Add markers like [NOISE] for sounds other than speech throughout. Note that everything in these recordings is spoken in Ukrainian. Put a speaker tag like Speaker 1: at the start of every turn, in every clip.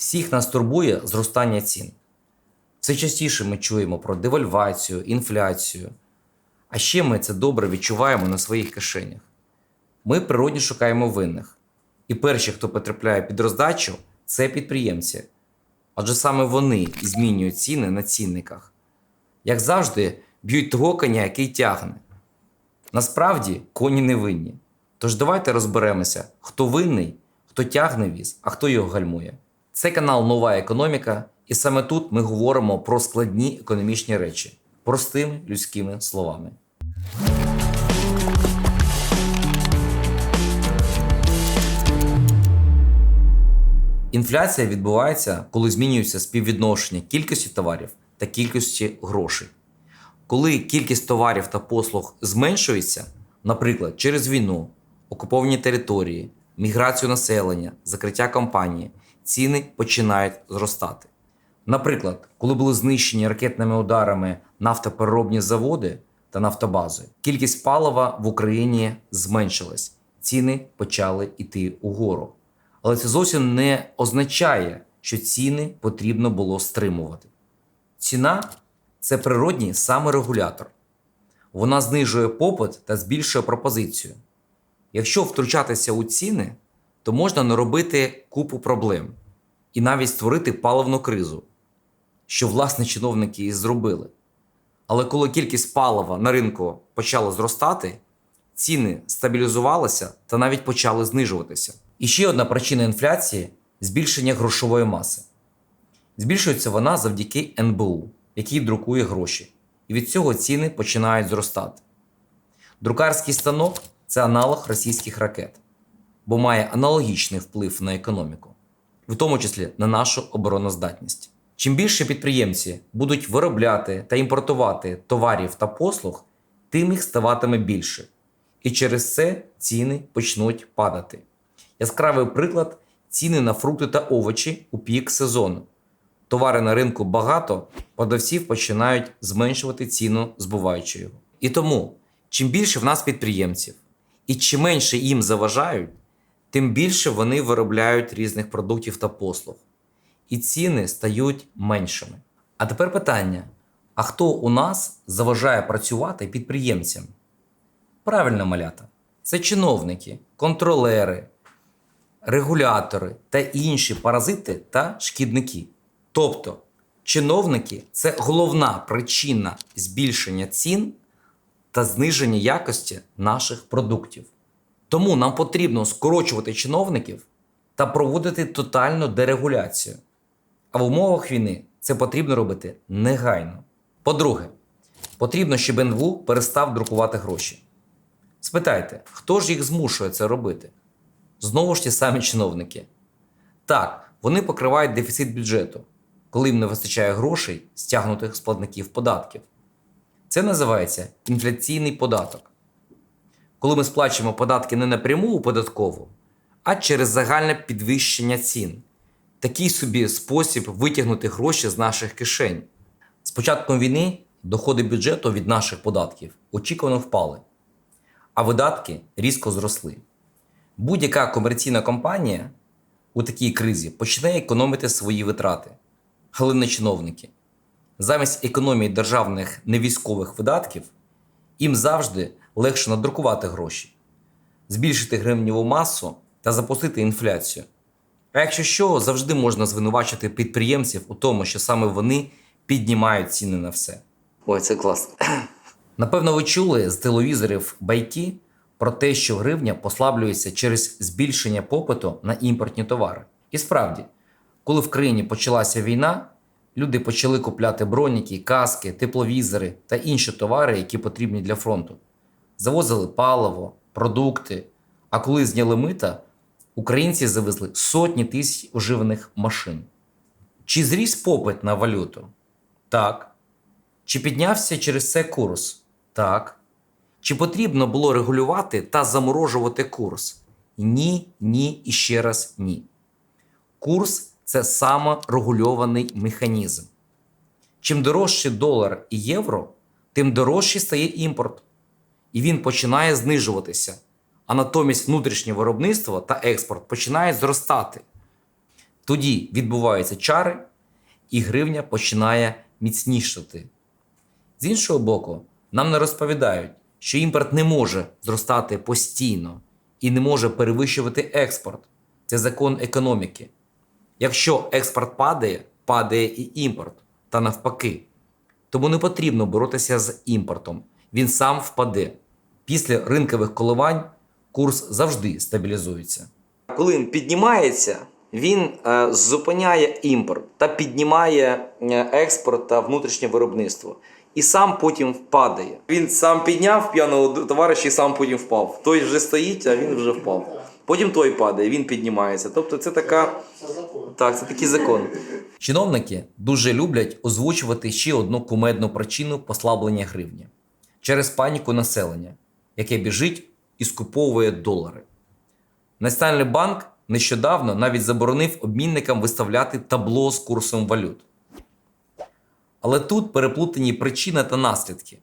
Speaker 1: Всіх нас турбує зростання цін. Все частіше ми чуємо про девальвацію, інфляцію. А ще ми це добре відчуваємо на своїх кишенях. Ми природні шукаємо винних. І перші, хто потрапляє під роздачу, це підприємці. Адже саме вони змінюють ціни на цінниках. Як завжди, б'ють того коня, який тягне. Насправді коні не винні. Тож давайте розберемося, хто винний, хто тягне віз, а хто його гальмує. Це канал Нова економіка, і саме тут ми говоримо про складні економічні речі простими людськими словами. Інфляція відбувається, коли змінюється співвідношення кількості товарів та кількості грошей. Коли кількість товарів та послуг зменшується, наприклад, через війну, окуповані території, міграцію населення, закриття компанії, ціни починають зростати. Наприклад, коли були знищені ракетними ударами нафтопереробні заводи та нафтобази, кількість палива в Україні зменшилась, ціни почали йти угору. Але це зовсім не означає, що ціни потрібно було стримувати. Ціна це природній саморегулятор. Вона знижує попит та збільшує пропозицію. Якщо втручатися у ціни, то можна наробити купу проблем і навіть створити паливну кризу, що власне чиновники і зробили. Але коли кількість палива на ринку почала зростати, ціни стабілізувалися та навіть почали знижуватися. І ще одна причина інфляції збільшення грошової маси. Збільшується вона завдяки НБУ, який друкує гроші, і від цього ціни починають зростати. Друкарський станок це аналог російських ракет, бо має аналогічний вплив на економіку, в тому числі на нашу обороноздатність. Чим більше підприємці будуть виробляти та імпортувати товарів та послуг, тим їх ставатиме більше. І через це ціни почнуть падати. Яскравий приклад ціни на фрукти та овочі у пік сезону. Товари на ринку багато, продавців починають зменшувати ціну, збуваючи його. І тому, чим більше в нас підприємців, і чим менше їм заважають, тим більше вони виробляють різних продуктів та послуг. І ціни стають меншими. А тепер питання: а хто у нас заважає працювати підприємцям? Правильно, малята, це чиновники, контролери, регулятори та інші паразити та шкідники. Тобто, чиновники це головна причина збільшення цін та зниження якості наших продуктів. Тому нам потрібно скорочувати чиновників та проводити тотальну дерегуляцію. А в умовах війни це потрібно робити негайно. По-друге, потрібно, щоб НВУ перестав друкувати гроші. Спитайте, хто ж їх змушує це робити? Знову ж ті самі чиновники. Так, вони покривають дефіцит бюджету, коли їм не вистачає грошей, стягнутих з платників податків. Це називається інфляційний податок. Коли ми сплачуємо податки не напряму у податкову, а через загальне підвищення цін. Такий собі спосіб витягнути гроші з наших кишень. З початком війни доходи бюджету від наших податків очікувано впали, а видатки різко зросли. Будь-яка комерційна компанія у такій кризі почне економити свої витрати, але не чиновники. Замість економії державних невійськових видатків їм завжди легше надрукувати гроші, збільшити гривневу масу та запустити інфляцію. А якщо що, завжди можна звинувачити підприємців у тому, що саме вони піднімають ціни на все. Ой, це класно. [CLEARS THROAT] Напевно, ви чули з телевізорів байки про те, що гривня послаблюється через збільшення попиту на імпортні товари. І справді, коли в країні почалася війна, люди почали купляти броніки, каски, тепловізори та інші товари, які потрібні для фронту. Завозили паливо, продукти. А коли зняли мита, українці завезли сотні тисяч оживаних машин. Чи зріс попит на валюту? Так. Чи піднявся через це курс? Так. Чи потрібно було регулювати та заморожувати курс? Ні, ні і ще раз ні. Курс це саморегульований механізм. Чим дорожче долар і євро, тим дорожче стає імпорт. І він починає знижуватися. А натомість внутрішнє виробництво та експорт починають зростати. Тоді відбуваються чари, і гривня починає міцнішати. З іншого боку, нам не розповідають, що імпорт не може зростати постійно і не може перевищувати експорт. Це закон економіки. Якщо експорт падає, падає і імпорт, та навпаки. Тому не потрібно боротися з імпортом. Він сам впаде. Після ринкових коливань курс завжди стабілізується. Коли він піднімається, він е, зупиняє імпорт та піднімає е, експорт та внутрішнє виробництво. І сам потім впадає. Він сам підняв п'яного товариша і сам потім впав. Той вже стоїть, а він вже впав. Потім той падає, він піднімається. Тобто це така. Так, це такий закон. [LAUGHS] Чиновники дуже люблять озвучувати ще одну кумедну причину послаблення гривні через паніку населення, яке біжить і скуповує долари. Національний банк нещодавно навіть заборонив обмінникам виставляти табло з курсом валют. Але тут переплутані причини та наслідки.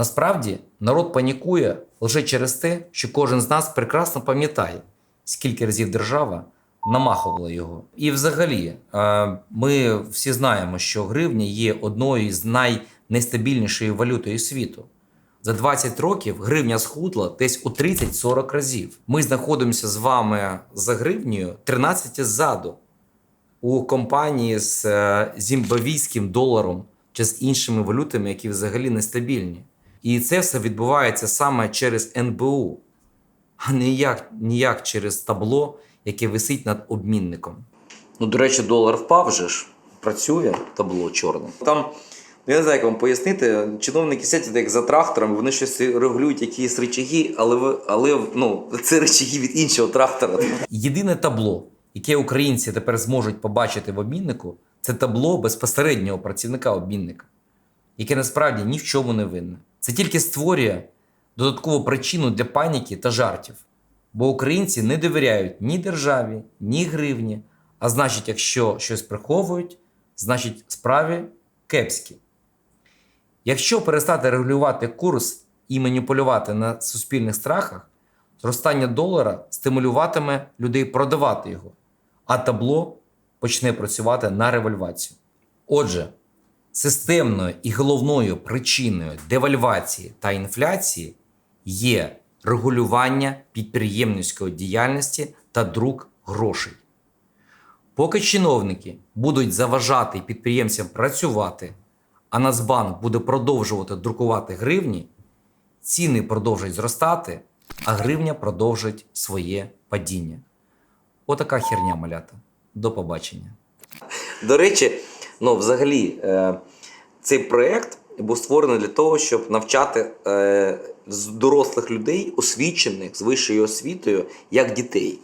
Speaker 1: Насправді народ панікує лише через те, що кожен з нас прекрасно пам'ятає, скільки разів держава намахувала його. І взагалі, е, ми всі знаємо, що гривня є одною з найнестабільнішою валютою світу. За 20 років гривня схудла десь у 30-40 разів. Ми знаходимося з вами за гривнею 13 ззаду у компанії з е, зімбабвійським доларом чи з іншими валютами, які взагалі нестабільні. І це все відбувається саме через НБУ, а ніяк, ніяк через табло, яке висить над обмінником. Ну, до речі, долар впав же ж. Працює табло чорне. Там, я не знаю, як вам пояснити, чиновники сидять як за трактором, вони щось регулюють якісь речаги, але, але ну, [LAUGHS] це речаги від іншого трактора. Єдине табло, яке українці тепер зможуть побачити в обміннику, це табло безпосереднього працівника обмінника, яке насправді ні в чому не винне. Це тільки створює додаткову причину для паніки та жартів. Бо українці не довіряють ні державі, ні гривні. А значить, якщо щось приховують, значить справі кепські. Якщо перестати регулювати курс і маніпулювати на суспільних страхах, зростання долара стимулюватиме людей продавати його, а табло почне працювати на револьвацію. Отже, системною і головною причиною девальвації та інфляції є регулювання підприємницької діяльності та друк грошей. Поки чиновники будуть заважати підприємцям працювати, а Нацбанк буде продовжувати друкувати гривні, ціни продовжать зростати, а гривня продовжить своє падіння. Отака херня малята. До побачення. До речі, ну, взагалі, е, цей проєкт був створений для того, щоб навчати е, дорослих людей, освічених з вищою освітою, як дітей.